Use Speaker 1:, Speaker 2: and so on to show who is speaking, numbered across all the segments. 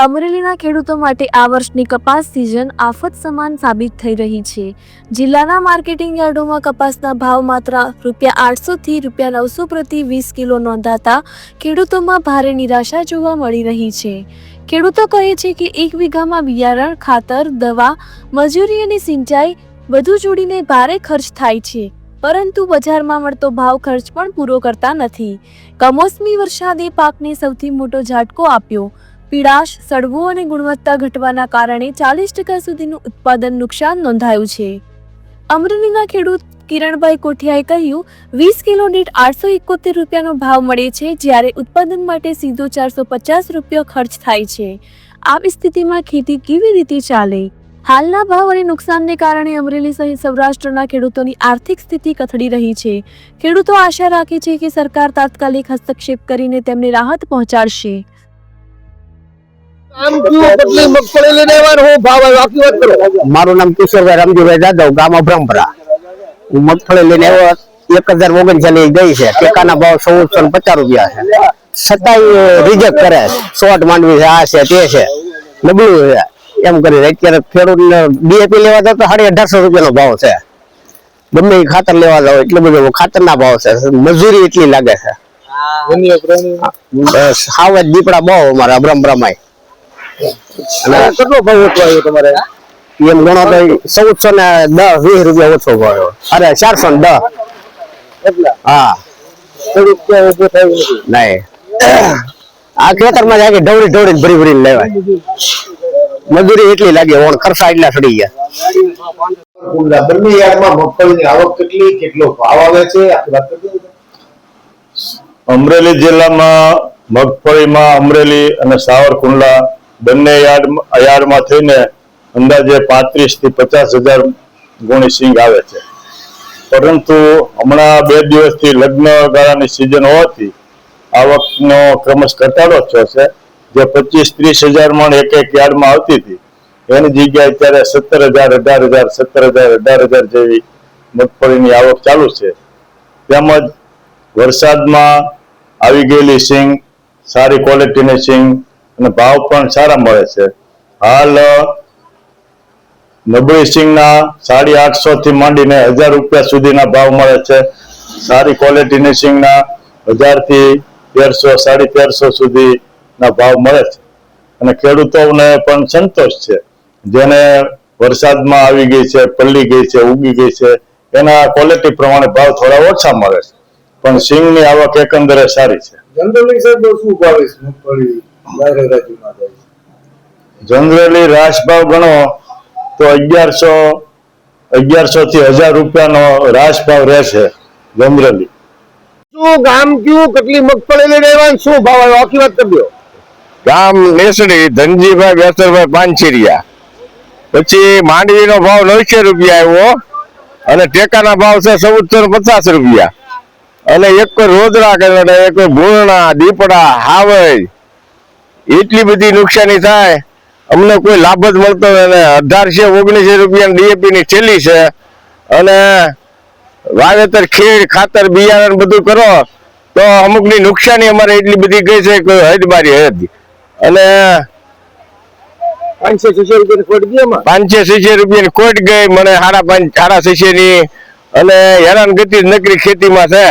Speaker 1: અમરેલીના ખેડૂતો માટે આ વર્ષની કપાસ સિઝન આફત સમાન સાબિત થઈ રહી છે. જિલ્લાના માર્કેટિંગ યાર્ડોમાં કપાસના ભાવ માત્ર રૂપિયા આઠસોથી રૂપિયા નવસો પ્રતિ વીસ કિલો નોંધાતા ખેડૂતોમાં ભારે નિરાશા જોવા મળી રહી છે. ખેડૂતો કહે છે કે એક વીઘામાં બિયારણ, ખાતર, દવા, મજૂરી અને સિંચાઈ બધું જોડીને ભારે ખર્ચ થાય છે. પરંતુ બજારમાં મળતો ભાવ ખર્ચ પણ પૂરો કરતા નથી. કમોસમી વરસાદે પાકને સૌથી મોટો ઝાટકો આપ્યો. પીળાશ સડવું અને ગુણવત્તા ઘટવાના કારણે ચાલીસ ટકા સુધીનું ઉત્પાદન નુકસાન નોંધાયું છે. અમરેલીના ખેડૂત કિરણભાઈ કોઠિયાએ કહ્યું, વીસ કિલો દીઠ આઠસો એકોતેર રૂપિયાનો ભાવ મળે છે જ્યારે ઉત્પાદન માટે સીધો ચારસો પચાસ રૂપિયા ખર્ચ થાય છે. આવી સ્થિતિમાં ખેતી કેવી રીતે ચાલે? હાલના ભાવ અને નુકસાનને કારણે અમરેલી સહિત સૌરાષ્ટ્રના ખેડૂતોની આર્થિક સ્થિતિ કથળી રહી છે. ખેડૂતો આશા રાખે છે કે સરકાર તાત્કાલિક હસ્તક્ષેપ કરીને તેમને રાહત પહોંચાડશે.
Speaker 2: મારું નામ કિશોરભાઈ રામજીભાઈ જાદવ ગામ અભ્રમપરા. હું મગફળી લઈને આવ્યો એક હજાર ઓગણચાલીસ ગઈ છે. ટેકાના ભાવ ચૌદસો ને પચાસ રૂપિયા છે. છતાંય રિજેક્ટ કરે છે. શોર્ટ માંડવી છે આ છે તે છે. નબળું છે. એમ કરી અત્યારે ખેડૂત ડીએપી લેવા જાવ તો સાડી અઢારસો રૂપિયાનો ભાવ છે. ગમે ખાતર લેવા જાવ એટલું બધું ખાતર ના ભાવ છે. મજૂરી એટલી લાગે છે.
Speaker 3: ધન્ય પ્રાણી.
Speaker 2: બસ હાવ જ દીપડા બહુ અમારા અભરમપરામાં
Speaker 3: અને કેટલો ભાવ ઓછો આવ્યો તમારે?
Speaker 2: એમ ગણો તો ચૌદસો ને દસ વીસ રૂપિયા ઓછો ભાવ અરે ચારસો ને દસ.
Speaker 3: એટલા?
Speaker 2: હા. નહીં. આ ખેતરમાં જાય કે ઢવડી ઢવળી ભરી ભરીને લેવાય. મજૂરી એટલી લાગે ઓણ ખર્ચા એટલા સડી ગયા.
Speaker 4: બંને યાર્ડમાં મગફળીની આવક કેટલી કેટલો ભાવ આવે છે.
Speaker 5: અમરેલી જિલ્લામાં મગફળીમાં અમરેલી અને સાવરકુંડલા બંને યાર્ડ યાર્ડમાં થઈને અંદાજે પાંત્રીસથી પચાસ હજાર ગુણી સિંગ આવે છે. પરંતુ હમણાં બે દિવસથી લગ્ન ગાળાની સિઝન હોવાથી આવકનો ક્રમશ ઘટાડો થયો છે. જે પચીસ ત્રીસ હજાર મણ એક એક યાર્ડમાં આવતી હતી, એની જગ્યાએ અત્યારે સત્તર હજાર, અઢાર હજાર, સત્તર હજાર, અઢાર હજાર જેવી મગફળીની આવક ચાલુ છે. તેમજ વરસાદમાં આવી ગયેલી સિંગ, સારી ક્વોલિટીની સિંગ અને ભાવ પણ સારા મળે છે. હાલ, નબળી સિંગના સાડી આઠસો થી માંડીને હજાર રૂપિયા સુધીના ભાવ મળે છે. સારી ક્વોલિટીની સિંગના હજારથી તેરસો, સાડી તેરસો સુધીના ભાવ મળે છે. અને ખેડૂતોને પણ સંતોષ છે. જેને વરસાદમાં આવી ગઈ છે, પલ્લી ગઈ છે, ઉગી ગઈ છે, એના ક્વોલિટી પ્રમાણે ભાવ થોડા ઓછા મળે છે. પણ સિંગની આવક એકંદરે સારી છે.
Speaker 4: જનરલી સાહેબ શું ભાવે મગફળી
Speaker 5: જનરલી રાસભાવ ગણો તો અગિયારસો અગિયારસો થી હજાર રૂપિયાનો રાસભાવ રહેશે જનરલી.
Speaker 3: શું ગામ કયું? કેટલી મગફળી લઈને આવ્યા શું ભાવ આવ્યો? આખી વાત કરી દો.
Speaker 6: ગામ નેસડી ધનજીભાઈ બેસરભાઈ પાનચીરિયા પછી માંડવીનો ભાવ નવસો રૂપિયા આવ્યો અને ટેકાના ભાવ છે ચૌદસો પચાસ રૂપિયા. અને એક કોઈ રોદરા કરે એક કોઈ ભૂરણા દીપડા હાવજ એટલી બધી નુકસાની થાય. અમને કોઈ લાભ જ મળતો. અને અઢારસો ઓગણીસો રૂપિયા ડીએપી ની થેલી છે. અને વાવેતર ખેડ ખાતર બિયારણ બધું કરો તો અમુકની નુકસાની અમારે એટલી બધી ગઈ છે કે હદ બારી હદ. અને
Speaker 3: પાંચસો છસો
Speaker 6: રૂપિયાની ખોટ ગઈ મને સાડા પાંચ સાડા છસો ની અને હેરાન ગતિ નકરી ખેતીમાં છે.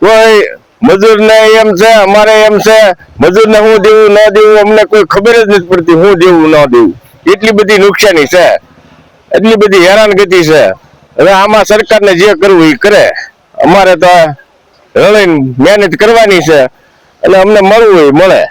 Speaker 6: કોઈ મજૂર ને એમ છે, અમારે એમ છે મજૂર ને હું દેવું, ન દેવું, અમને કોઈ ખબર જ નથી પડતી, હું દેવું, ન દેવું. એટલી બધી નુકસાની છે. એટલી બધી હેરાન ગતિ છે. હવે આમાં સરકારને જે કરવું એ કરે. અમારે તો રળીને મહેનત કરવાની છે. અને અમને મળવું હોય મળે.